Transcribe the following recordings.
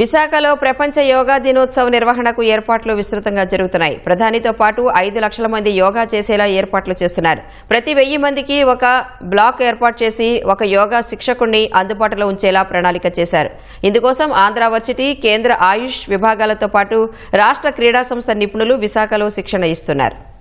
విశాఖలో ప్రపంచ యోగా దినోత్సవ నిర్వహణకు ఏర్పాట్లు విస్తృతంగా జరుగుతున్నాయి. ప్రధానితో పాటు ఐదు లక్షల మంది యోగా చేసేలా ఏర్పాట్లు చేస్తున్నారు. ప్రతి వెయ్యి మందికి ఒక బ్లాక్ ఏర్పాటు చేసి ఒక యోగా శిక్షకుణ్ణి అందుబాటులో ఉంచేలా ప్రణాళిక చేశారు. ఇందుకోసం ఆంధ్ర వర్సిటీ కేంద్ర ఆయుష్ విభాగాలతో పాటు రాష్ట్ర క్రీడా సంస్థ నిపుణులు విశాఖలో శిక్షణ ఇస్తున్నారు.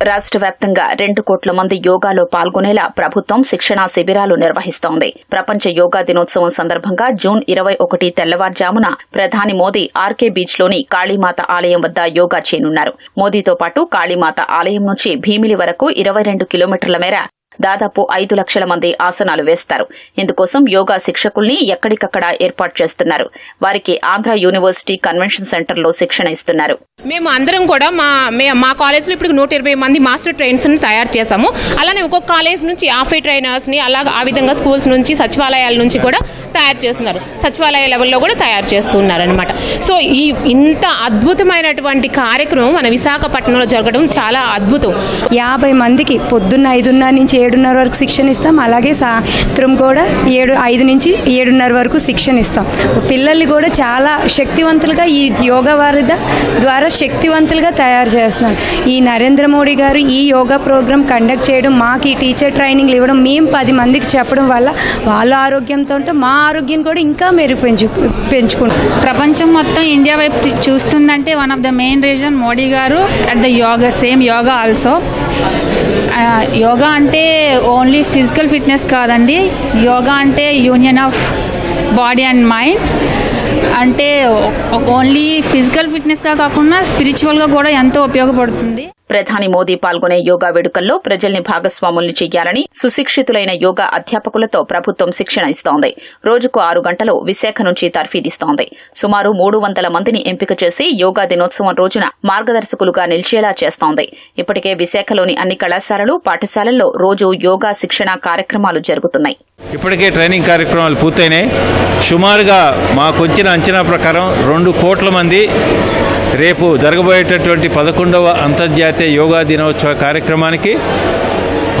రాష్ట్ర వ్యాప్తంగా రెండు కోట్ల మంది యోగాలో పాల్గొనేలా ప్రభుత్వం శిక్షణా శిబిరాలు నిర్వహిస్తోంది. ప్రపంచ యోగా దినోత్సవం సందర్భంగా జూన్ ఇరవై ఒకటి తెల్లవారుజామున ప్రధాని మోదీ ఆర్కే బీచ్లోని కాళీమాత ఆలయం వద్ద యోగా చేయనున్నారు. మోదీతో పాటు కాళీమాత ఆలయం నుంచి భీమిలి వరకు ఇరవై రెండు కిలోమీటర్ల మేర దాదాపు ఐదు లక్షల మంది ఆసనాలు వేస్తారు. ఇందుకోసం యోగా శిక్షకుల్ని ఎక్కడికక్కడ ఏర్పాటు చేస్తున్నారు. వారికి ఆంధ్ర యూనివర్సిటీ కన్వెన్షన్ సెంటర్లో శిక్షణ ఇస్తున్నారు. మేము అందరం కూడా మా మే మా కాలేజ్లో ఇప్పుడు నూట ఇరవై మంది మాస్టర్ ట్రైనర్స్ని తయారు చేసాము అలానే ఒక్కొక్క కాలేజ్ నుంచి యాభై ట్రైనర్స్ని అలాగ ఆ విధంగా స్కూల్స్ నుంచి సచివాలయాల నుంచి కూడా తయారు చేస్తున్నారు. సచివాలయ లెవెల్లో కూడా తయారు చేస్తున్నారు అనమాట సో ఈ ఇంత అద్భుతమైనటువంటి కార్యక్రమం మన విశాఖపట్నంలో జరగడం చాలా అద్భుతం. యాభై మందికి పొద్దున్న ఐదున్నర నుంచి ఏడున్నర వరకు శిక్షణ ఇస్తాం. అలాగే సాయంత్రం కూడా ఏడు ఐదు నుంచి ఏడున్నర వరకు శిక్షణ ఇస్తాం. పిల్లల్ని కూడా చాలా శక్తివంతులుగా ఈ యోగా వారిద ద్వారా శక్తివంతులుగా తయారు చేస్తున్నారు. ఈ నరేంద్ర మోడీ గారు ఈ యోగా ప్రోగ్రామ్ కండక్ట్ చేయడం మాకు ఈ టీచర్ ట్రైనింగ్లు ఇవ్వడం మేము పది మందికి చెప్పడం వల్ల వాళ్ళ ఆరోగ్యంతో ఉంటే మా ఆరోగ్యం కూడా ఇంకా మెరుగుపెంచు పెంచుకుంటాం ప్రపంచం మొత్తం ఇండియా వైపు చూస్తుందంటే one of the main reason Modi garu at the yoga same yoga also. Yoga అంటే ఓన్లీ ఫిజికల్ ఫిట్నెస్ కాదండి. యోగా అంటే union of body and mind. అంటే ఓన్లీ ఫిజికల్ ఫిట్నెస్గా కాకుండా స్పిరిచువల్గా కూడా ఎంతో ఉపయోగపడుతుంది. ప్రధాని మోదీ పాల్గొనే యోగా వేడుకల్లో ప్రజల్ని భాగస్వాముల్ని చెయ్యాలని సుశిక్షితులైన యోగా అధ్యాపకులతో ప్రభుత్వం శిక్షణ ఇస్తోంది. రోజుకు ఆరు గంటలు విశాఖ నుంచి తర్ఫీదిస్తోంది సుమారు మూడు వందల మందిని ఎంపిక చేసి యోగా దినోత్సవం రోజున మార్గదర్శకులుగా నిలిచేలా చేస్తోంది. ఇప్పటికే విశాఖలోని అన్ని కళాశాలలు పాఠశాలల్లో రోజు యోగా శిక్షణ కార్యక్రమాలు జరుగుతున్నాయి. ఇప్పటికే ట్రైనింగ్ కార్యక్రమాలు పూర్తయినాయి. సుమారుగా మాకొచ్చిన అంచనా ప్రకారం రెండు కోట్ల మంది రేపు జరగబోయేటటువంటి పదకొండవ అంతర్జాతీయ యోగా దినోత్సవ కార్యక్రమానికి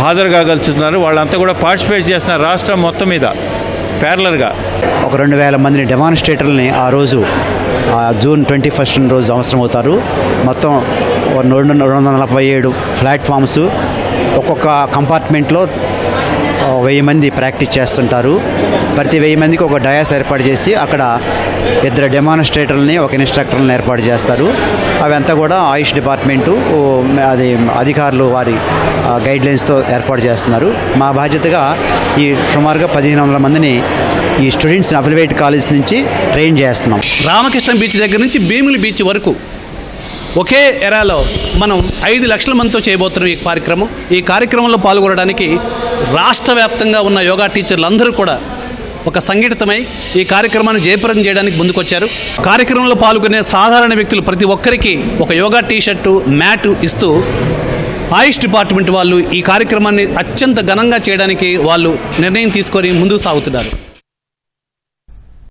హాజరు కాగలుచుతున్నారు వాళ్ళంతా కూడా పార్టిసిపేట్ చేస్తున్నారు రాష్ట్రం మొత్తం మీద. ప్యారలర్గా ఒక రెండు వేల మందిని డెమాన్స్ట్రేటర్ని ఆ రోజు జూన్ ట్వంటీ ఫస్ట్ రోజు అవసరం అవుతారు మొత్తం రెండు రెండు వందల నలభై ఏడు ప్లాట్ఫామ్స్ ఒక్కొక్క కంపార్ట్మెంట్లో వెయ్యి మంది ప్రాక్టీస్ చేస్తుంటారు. ప్రతి వెయ్యి మందికి ఒక డయాస్ ఏర్పాటు చేసి అక్కడ ఇద్దరు డెమాన్స్ట్రేటర్ని ఒక ఇన్స్ట్రక్టర్ని ఏర్పాటు చేస్తారు. అవంతా కూడా ఆయుష్ డిపార్ట్మెంటు అది అధికారులు వారి గైడ్లైన్స్తో ఏర్పాటు చేస్తున్నారు. మా బాధ్యతగా ఈ సుమారుగా పదిహేను వందల మందిని ఈ స్టూడెంట్స్ని అఫిలివేట్ కాలేజ్ నుంచి ట్రైన్ చేస్తున్నాం. రామకృష్ణ బీచ్ దగ్గర నుంచి భీమిలి బీచ్ వరకు ఒకే ఎరాలో మనం ఐదు లక్షల మందితో చేయబోతున్నాం ఈ కార్యక్రమం. ఈ కార్యక్రమంలో పాల్గొనడానికి రాష్ట్ర వ్యాప్తంగా ఉన్న యోగా టీచర్లు అందరూ కూడా ఒక సంఘటితమై ఈ కార్యక్రమాన్ని జయప్రదం చేయడానికి ముందుకొచ్చారు. కార్యక్రమంలో పాల్గొనే సాధారణ వ్యక్తులు ప్రతి ఒక్కరికి ఒక యోగా టీషర్టు మ్యాటు ఇస్తూ ఆయుష్ డిపార్ట్మెంట్ వాళ్ళు ఈ కార్యక్రమాన్ని అత్యంత ఘనంగా చేయడానికి వాళ్ళు నిర్ణయం తీసుకొని ముందుకు సాగుతున్నారు.